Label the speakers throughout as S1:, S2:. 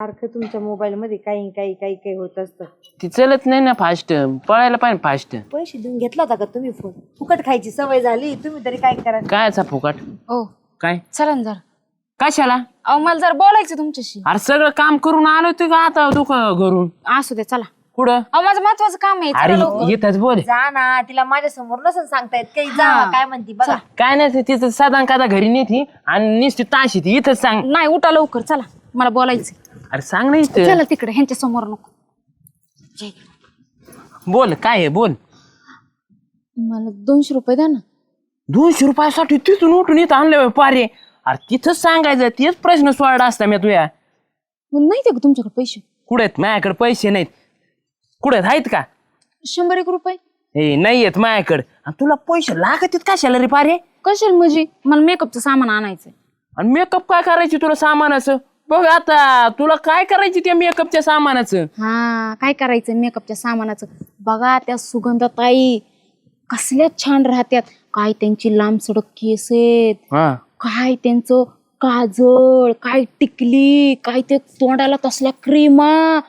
S1: सारखं तुमच्या मोबाईल मध्ये काही काही काही काही होत असतं.
S2: ती चलत नाही ना फास्ट पळायला पाहिजे फास्ट
S1: पैसे देऊन घेतला होता का तुम्ही फोन फुकट खायची सवय झाली. तुम्ही तरी काय करा?
S2: कायचा फुकट?
S3: ओ
S2: काय?
S3: चला ना जरा.
S2: कशाला?
S3: अहो मला जरा बोलायचं तुमच्याशी.
S2: अरे सगळं काम करून आलो तू का आता दुख घरून?
S3: असू दे चला.
S2: कुठं?
S3: अहो माझं महत्वाचं काम आहे
S2: अरे
S3: चला लवकर.
S2: येतच बोल.
S1: जा ना तिला माझ्यासमोर नसून सांगतायत काही जा. काय म्हणती बघा.
S2: काय नाही ते तिचं साधा कादा घरी नेती आणि नुसती ताशी ती इथंच सांग.
S3: नाही उठा लवकर चला. मला बोलायचं
S2: अरे सांग ना इथं.
S3: चला तिकडे ह्यांच्या समोर नको.
S2: बोल काय आहे? बोल.
S3: मला दोनशे रुपये द्या ना.
S2: दोनशे रुपयासाठी तिथून उठून इथं आणलं पारे. अरे तिथंच सांगायचं तेच प्रश्न सोडला असता मी तुया.
S3: मग नाही ते तुमच्याकडे पैसे.
S2: कुठे आहेत? माझ्याकडे पैसे नाहीत. कुठे आहेत? का?
S3: शंभर एक रुपये.
S2: हे नाही आहेत माझ्याकडे. आणि तुला पैसे लागत आहेत कशाला रे पारे?
S3: कशाला म्हणजे? मला मेकअपचं सामान आणायचंय.
S2: आणि मेकअप काय करायची तुला सामानाचं? बघ आता तुला काय करायची त्या मेकअपच्या सामानाचं?
S3: हा काय करायचं मेकअपच्या सामानाचं? बघा त्या सुगंधताई कसल्या छान राहत्यात. काय त्यांची लांब सडक केस आहेत.
S2: हा.
S3: काय त्यांचं काजळ काय टिकली काय ते तोंडाला तसल्या क्रीमा.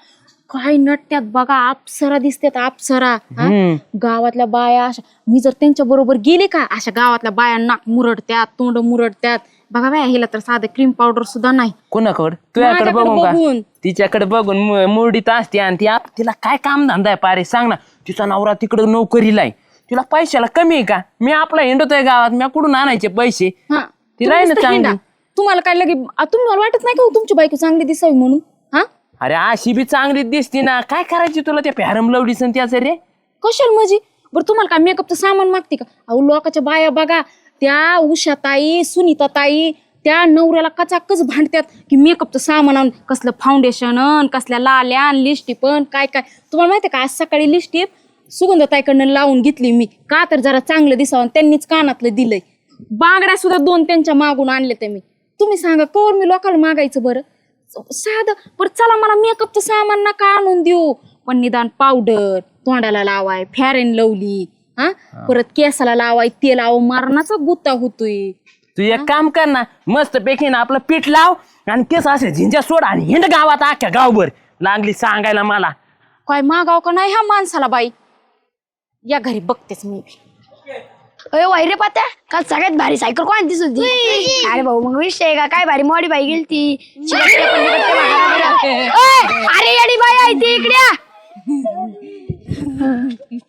S3: काय नटत्यात बघा अप्सरा दिसतात अप्सरा हा?
S2: हम्म.
S3: गावातल्या बाया अशा मी जर त्यांच्या बरोबर गेले का अशा गावातल्या बाया नाक मुरडत्यात तोंड मुरडत्यात. बघा बाया हिला तर साधं क्रीम पावडर सुद्धा नाही.
S2: कोणाकडे? तुझ्याकडे
S3: माझ्याकडे
S2: बघून का?
S3: बघून.
S2: तिच्याकडे बघून मु- मुरडीत असते आणि ती आप- तिला काय काम धंदा आहे पारे? सांग ना. तिचा नवरा तिकडे नोकरीला आहे. तिला पैशाला कमी आहे का? मी आपला हिंडतोय गावात. मी कुठून आणायचे पैसे?
S3: हा.
S2: तिला आहे ना
S3: नुसतं
S2: चांगली.
S3: हिंडा. तुम्हाला काय लगे आ, तुम्हाला वाटत नाही का हो तुमची बायको चांगली दिसावी म्हणून? हा?
S2: अरे अशी बी चांगली दिसती ना. काय करायची तुला त्या फॅरम लवडीस त्याचं रे?
S3: कशाला म्हणजे बरं तुम्हाला काय मेकअपचं सामान मागते का? अहो लोकांच्या बाया बघा. त्या उषाताई सुनीताताई त्या नवऱ्याला कचाकच भांडत्यात की मेकअपचं सामान आण कसलं फाउंडेशन अन कसल्या लाल्या लिस्टिप पण काय काय. तुम्हाला माहिती का आज सकाळी लिस्टिप सुगंधताईकडनं लावून घेतली मी. का तर जरा चांगलं दिसावं आणि त्यांनीच कानातलं दिलंय. बांगड्या सुद्धा दोन त्यांच्या मागून आणले ते मी. तुम्ही सांगा कवर मी लोकांना मागायचं बरं? साधं. बरं चला मला मेकअपचं सामान नका आणून देऊ. पण निदान पावडर तोंडाला लावाय फॅरेन लवली हा? परत केसाला लावाय तेल लाव मारणाचा गुत्ता होतोय.
S2: तू एक काम कर ना मस्त पैकी ना आपलं पीठ लाव आणि केस असे झिंजा सोड आणि हिंड गावात अख्ख्या गावभर. लागली सांगायला मला.
S3: काय मागाव का नाही ह्या माणसाला बाई? या घरी बघतेच मी.
S4: अरे वायरे पात्या काल सगळ्यात भारी सायकल कोणतीच होती? अरे भाऊ मग विषय आहे का? काय भारी मॉडी बाई गेली ती अरे येडी बाई आहे ती इकडे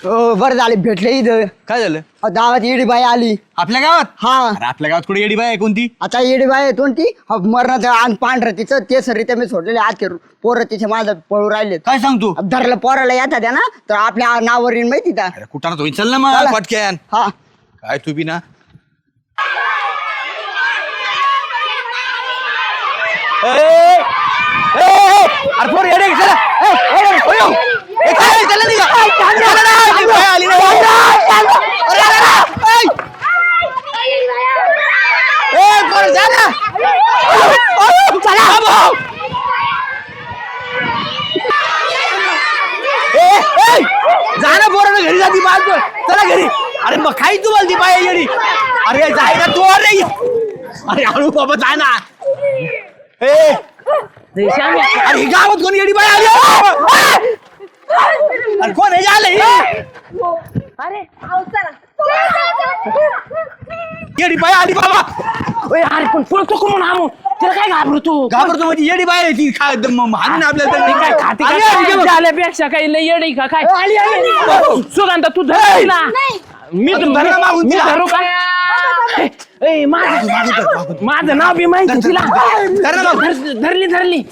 S5: हो बरं झाले भेटले इथं.
S6: काय झालं?
S5: अहो, गावात येडी बाई आली.
S6: आपल्या गावात?
S5: हा.
S6: अरे आपल्या गावात कुठे येडी बाई आहे? कोणती?
S5: आता येडी बाई आहे कोणती? अहो, मरणाचं आण पांढरं तिचं ते सरित्या मी सोडलेले आज पोरं तिचे माझं पळू राहिले
S6: काय सांगतो
S5: धरलं पोराला येतात ना तर आपल्या नावावर येईन माहिती का?
S6: अरे कुठं ना तो चल ना मग
S5: चला.
S6: पटक्यान
S5: हा.
S6: काय तू बी ना? अरे येडे ए, ए, ए. अरे, पोर. ओयो, चला. ए, ना. पोरानं घरी जाती बाळ चला घरी. अरे मग खाई तू बोलती बाय येडी? अरे जाय ना तू अरे अरे हळू बाबा जा ना. ए. अरे गावात कोण येडी बाय आली? अरे कोण हे झालं येडी बाय आली बाबा.
S2: ओय, अरे पण पळतो का म्हणून आमू तिला काय घाबरतो?
S6: घाबरतो म्हणजे येडी आहे ती. खा हाणून आपल्याला
S2: ती काय खाते का?
S6: आली, आली,
S2: काय?
S6: बघ.
S2: झाल्यापेक्षा काही लय येडी का? काय?
S6: आली, आली, आली.
S2: सुगंधा तू धर तिला मी
S6: अरे, धर ना मागून
S2: मी
S6: तिला.
S2: धरू का? ए, माझं माझं नाव बी माहिती तिला.
S6: धर ना मागून.
S2: धर- धरली धरली.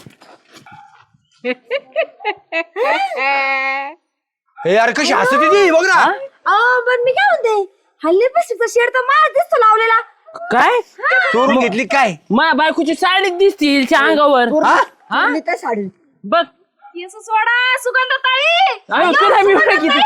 S6: हे यार कशी हसत ती बघ ना.
S1: अहो पण मी काय म्हणते? हल्ली प्लास्टिकचा शेड तर मला दिसतो लावलेला.
S2: काय?
S6: चोरून घेतली काय?
S2: मा बायकोची साडीच दिसती हिच्या अंगावर.
S6: हा?
S5: साडी.
S2: बघ.
S3: केस सोडा सुगंध ताई
S2: अयो, तुला मी ओळखीती.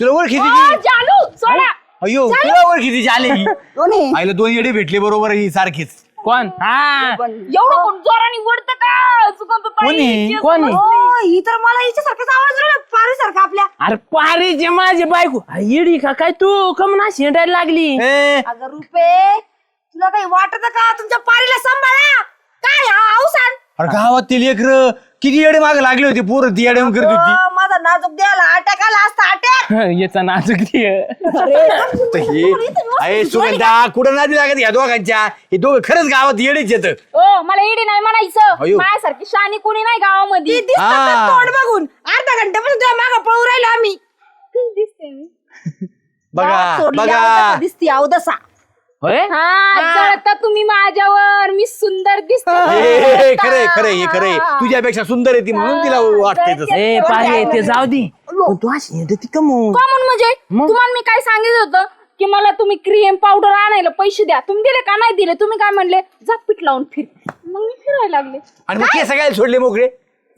S6: तुला ओळखी ती
S3: जालू सोडा.
S6: अयो तुला ओळखी ती आले
S5: कोणी
S6: आईला दोन येडे भेटले बरोबर ही सारखीच.
S2: कोण? हा.
S3: एवढं कोण? जोराने वडत का? सुगंध
S6: कोणी?
S2: कोणी?
S1: हो ही तर मला हिच्यासारखाच आवाज आला पारू सारखा आपल्या.
S2: अरे पारीचे माझी बायको. हा, येडी का? काय तू कमना शेंडायला लागली?
S6: ए.
S1: अगं रुपे तुला काही वाटत का? तुमच्या पारीला सांभाळा. काय हा अवसान?
S6: अरे गावात ते लेकर किती येडे मागे लागले होते पोरं ती येडे करत होती.
S1: नाजूक द्यायला अटॅक आला असता अटॅक!
S2: याचा नाजूक
S6: तर हे अरे सुगंधा कुठं नादी लागत या दोघांच्या? हे दोघं खरंच गावात येडेच येत
S3: ओ मला इडी नाही म्हणायचं.
S6: अयो.
S3: माझ्यासारखी शानी कोणी नाही गावामध्ये.
S6: हा.
S1: तोंड बघून. अर्धा घंट्यापासून तुझ्या मागं पळू राहिलो आम्ही.
S3: दिसते मी.
S6: बघा
S1: गावात सोडली
S6: बघा.
S1: दिसती अवदसा
S2: होय?
S3: हा मी दिसते.
S6: हे खरंय खरंय हे. खरंय तुझ्यापेक्षा सुंदर आहे ती म्हणून तिला वाटतंय तसं.
S2: ए पारे ते जाऊ दे. पण तू अशी येते का मग
S3: कॉमन म्हणजे? तुम्हाला मी काय सांगितलं होतं? की मला तुम्ही क्रीम पावडर आणायला पैसे द्या. तुम्ही दिले का नाही दिले? तुम्ही काय म्हणले? जा पीठ लावून फिर. मग मी फिरायला लागले.
S6: आणि मग केस सगळ्याला सोडले मोकळे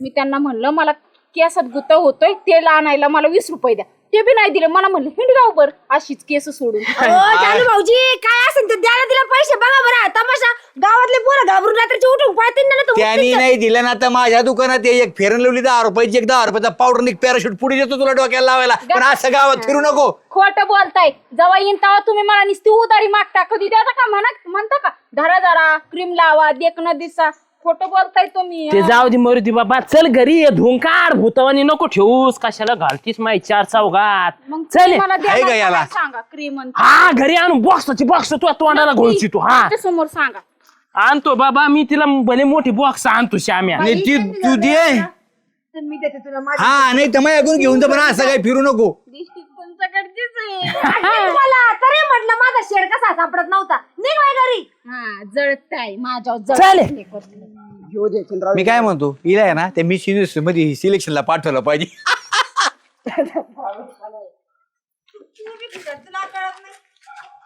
S3: मी त्यांना म्हणलं मला केसात गुत होतोय तेल आणायला मला वीस रुपये द्या. ते बी नाही दिले. मला म्हणले हिंडगावभर अशीच केस सोडून.
S1: भाऊजी काय असेल ते द्यायला दिला पैसे बघा बरं तमाशा गावातले पोरं घाबरून रात्रीचे उठून पळतील ना तर
S6: त्यांनी नाही दिलं ना तर माझ्या दुकानात ते एक फेरन लावली दहा रुपयाची एक दहा रुपयाचा पावडर एक पॅराशूट पुढे देतो तुला डोक्याला लावायला. पण असं गावात फिरू नको.
S3: खोटं बोलताय. जेव्हा येईन तेव्हा तुम्ही मला नुसती उदारी मागता कधी देता का म्हणा म्हणता का? धरा धरा क्रीम लावा देखणं दिसा. खोटं बोलताय तुम्ही.
S2: ते जाऊ दे मरुदी बाबा. चल घरी ये धुंकाड भूतवानी नको ठेवूस. कशाला घालतीस माही चार चौघात.
S3: मग
S2: चल
S3: तुम्ही मला
S6: आहे का
S3: देणार
S6: याला?
S3: का नाही सांगा क्रीम
S2: हा घरी आणून बॉक्सची बॉक्स तू तोंडाला घोळची तू हा.
S3: समोर सांगा.
S2: आणतो बाबा मी तिला भले मोठी बॉक्स आणतो श्याम्या.
S6: नाही ती तू दे. हा नाही तर मग ऐकून घेऊन तर बरं असं काही फिरू नको.
S1: माझा शेड कसा सापडत नव्हता. निघ घरी.
S3: जळताय
S6: मी काय म्हणतो हिला ना ते मिस युनिव्हर्सिटी मध्ये सिलेक्शनला पाठवलं पाहिजे. तुला कळत